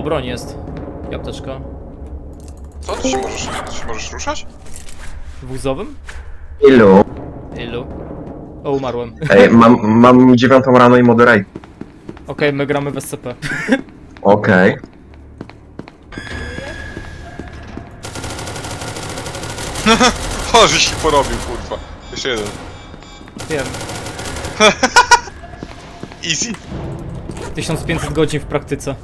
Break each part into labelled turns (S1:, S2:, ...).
S1: O, broń jest. I apteczka.
S2: Co? Ty się możesz, ty się możesz ruszać?
S1: W wózowym?
S3: Ilu?
S1: Ilu? O, umarłem.
S3: Ej, mam, mam dziewiątą rano i moderate.
S1: Okej, my gramy w SCP.
S3: Okej.
S2: O, żeś się porobił, kurwa. Jeszcze jeden.
S1: Wiem.
S2: Easy.
S1: 1500 godzin w praktyce.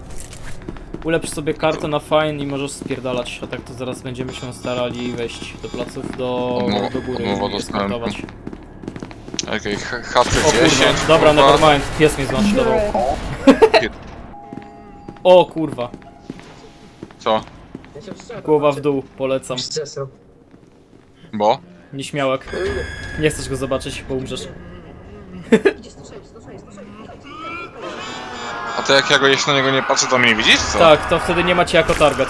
S1: Ulepsz sobie kartę na fine i możesz spierdalać, a tak to zaraz będziemy się starali wejść do placów do, do góry
S2: od nowa
S1: i
S2: dostałem.
S1: eskortować.
S2: Okej, okay, HC
S1: O
S2: 10.
S1: kurwa, dobra,
S2: kurwa.
S1: nevermind, pies mnie złączył. O kurwa,
S2: Co?
S1: głowa w dół, polecam.
S2: Bo?
S1: Nieśmiałek. Nie chcesz go zobaczyć, bo umrzesz.
S2: To jak ja go jeśli na niego nie patrzę, to mnie nie widzisz? Co?
S1: Tak, to wtedy nie macie jako target.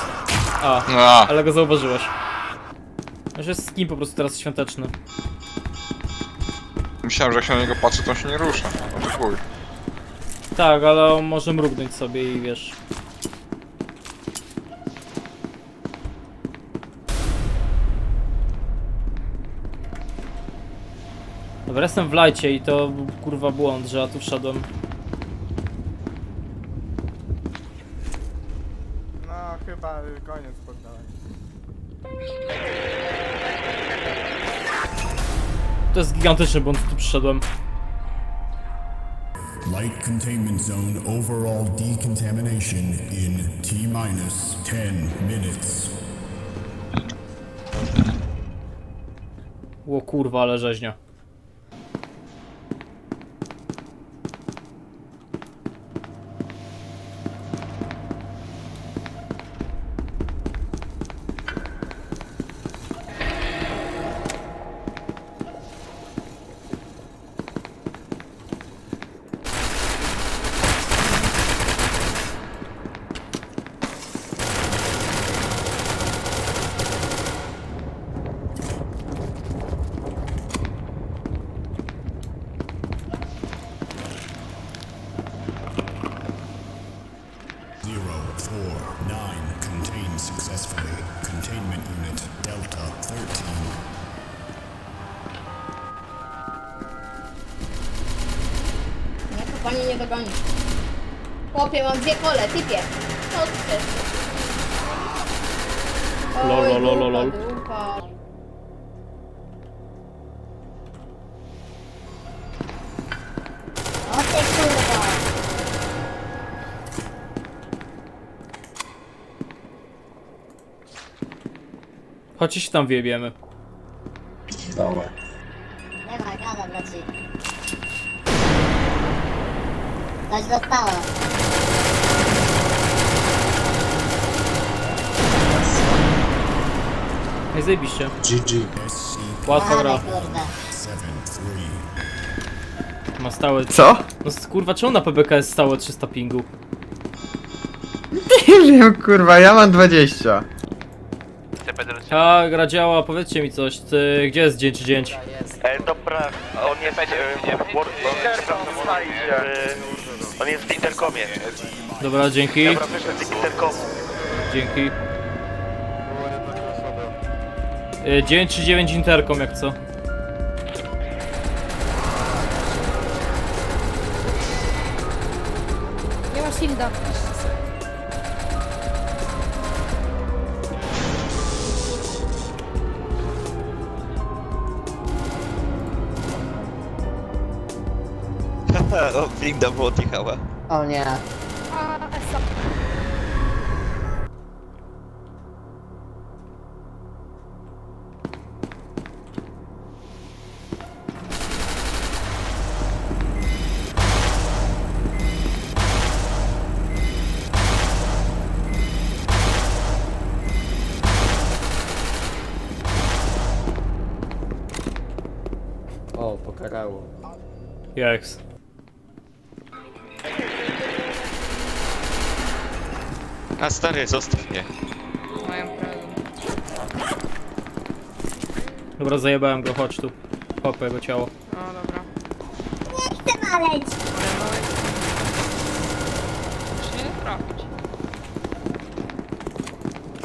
S1: A,
S2: No, a,
S1: ale go zauważyłeś. Że jest skin po prostu teraz świąteczny.
S2: myślałem, że jak się na niego patrzę, to on się nie rusza. No to chuj.
S1: Tak, ale on może mrugnąć sobie i wiesz. Dobra, jestem w lajcie i to był, kurwa błąd, że ja tu wszedłem.
S4: Chyba koniec poddałem.
S1: To jest gigantyczny błąd, tu przyszedłem.
S5: Light containment zone overall decontamination in T minus 10 minutes.
S1: Ło kurwa, ale rzeźnia.
S6: Pani nie dogoni. Chłopie, mam dwie kole, typie. Co ty chcesz? Oj,
S1: lol, lol, lol, lol.
S6: dupa, dupa. O ty kurwa.
S1: Chodźcie się tam wyjebiemy.
S6: Dawaj, dawaj, braci. Coś zostało.
S1: Nie zajebiście.
S5: SCP
S1: Łatwa gra.
S6: Ale kurde.
S5: 7-3.
S1: Ma stałe...
S4: Co?
S1: No s- kurwa, czemu na PBK jest stałe 300 pingu?
S4: Nie wiem kurwa, ja mam 20.
S1: Ta gra działa, powiedzcie mi coś, ty, gdzie jest dzień czy dzień?
S7: E, dobra, on jest e, w War- e, On jest w Intercomie.
S1: Dobra, dzięki,
S7: Dobra, wyszedł z Intercomu.
S1: dzięki. Y, Dzień czy 9 interkom, jak co?
S7: o, winda mu odjechała.
S6: O nie.
S4: O, pokarało.
S1: Jaks.
S7: A stary, zostaw mnie.
S1: Dobra, zajebałem go, chodź tu. Hopę jego ciało.
S6: Chcę maleć.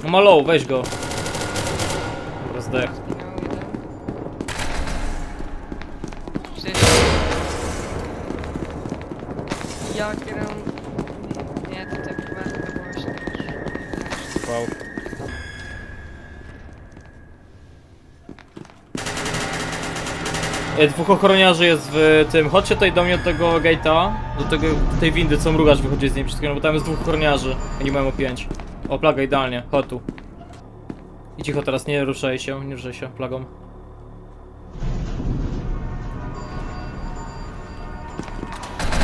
S1: No ma low, weź go. Dobra, zdech.
S8: Ja gram...
S1: Dwóch ochroniarzy jest w tym. Chodźcie tutaj do mnie do tego gate'a, do tego, tej windy, co mrugasz wychodzi z niej wszystkiego, bo tam jest dwóch ochroniarzy. Oni mają o pięć. O, plaga idealnie, chodź tu. I cicho teraz, nie ruszaj się, nie ruszaj się plagą.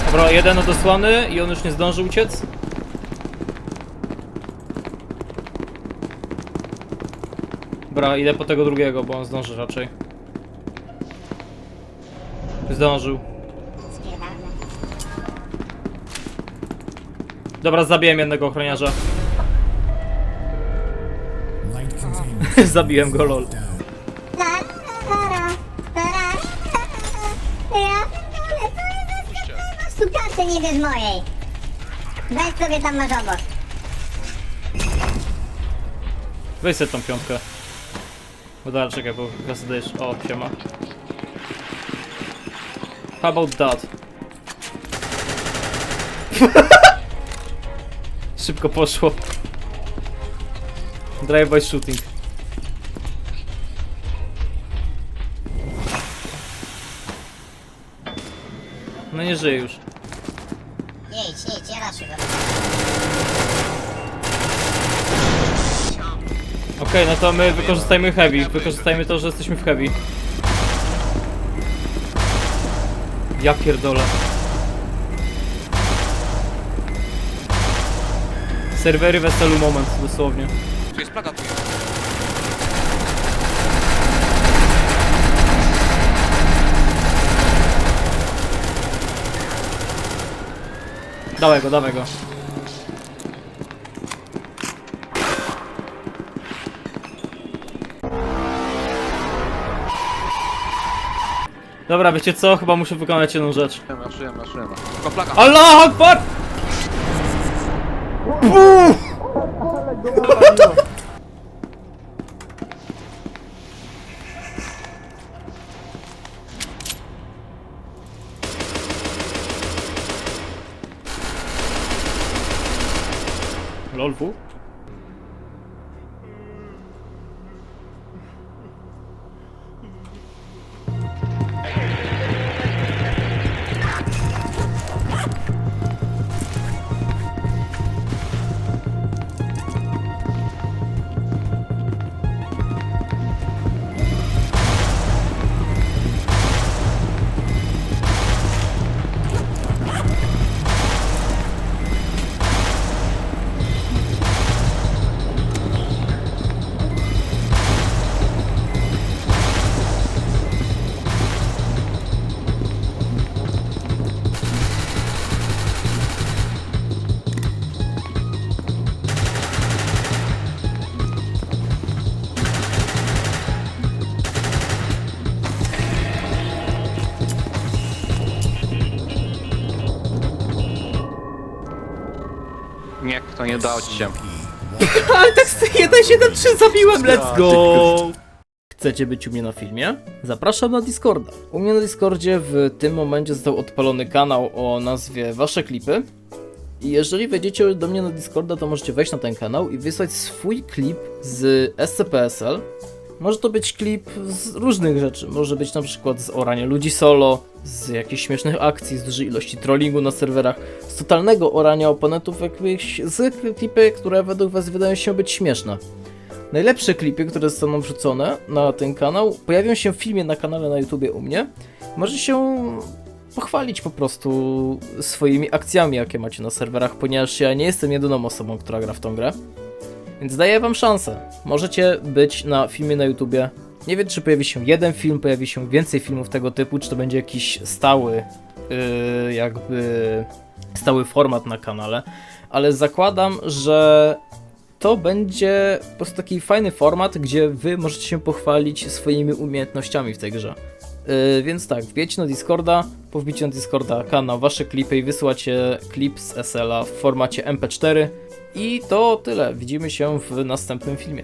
S1: Dobra, jeden odesłany i on już nie zdąży uciec. Dobra, idę po tego drugiego, bo on zdąży raczej. Zdążył. Dobra, zabiłem jednego ochroniarza. Zabiłem go, lol.
S9: Sukaty nie wiesz mojej. Weź sobie tam masz obok.
S1: Weź sobie tą piątkę. Bo dalej, czekaj, bo dajesz. O, siema. How about that? Szybko poszło. Drive-by shooting. No nie żyje już.
S9: Jedź, jedź, ja raczej.
S1: Okej, no to my wykorzystajmy heavy. Wykorzystajmy to, że jesteśmy w heavy. Ja pierdolę. Serwery weselu moment, dosłownie.
S7: Tu jest plaga, tu jest.
S1: Dawaj go, dawaj go. Dobra, wiecie co? Chyba muszę wykonać jedną rzecz.
S7: Maszyna, maszyna. Tylko plaga.
S1: Allah Akbar! Lolfu?
S7: To nie ci się.
S1: Ale tak 173 zabiłem, let's go! Chcecie być u mnie na filmie? Zapraszam na Discorda. U mnie na Discordzie w tym momencie został odpalony kanał o nazwie Wasze Klipy. I jeżeli wejdziecie do mnie na Discorda, to możecie wejść na ten kanał i wysłać swój klip z SCPSL. Może to być klip z różnych rzeczy. Może być na przykład z orania ludzi solo, z jakichś śmiesznych akcji, z dużej ilości trollingu na serwerach, z totalnego orania oponentów, jakichś z klipy, które według Was wydają się być śmieszne. Najlepsze klipy, które zostaną wrzucone na ten kanał, pojawią się w filmie na kanale na YouTubie u mnie. Może się pochwalić po prostu swoimi akcjami, jakie macie na serwerach, ponieważ ja nie jestem jedyną osobą, która gra w tą grę. Więc daję wam szansę. Możecie być na filmie na YouTubie. Nie wiem, czy pojawi się jeden film, pojawi się więcej filmów tego typu, czy to będzie jakiś stały, yy, jakby stały format na kanale, ale zakładam, że to będzie po prostu taki fajny format, gdzie wy możecie się pochwalić swoimi umiejętnościami w tej grze. Yy, więc tak, wbijcie na Discorda, po wbiciu na Discorda kanał wasze klipy i wysyłacie klip z SL-a w formacie MP4 I to tyle. Widzimy się w następnym filmie.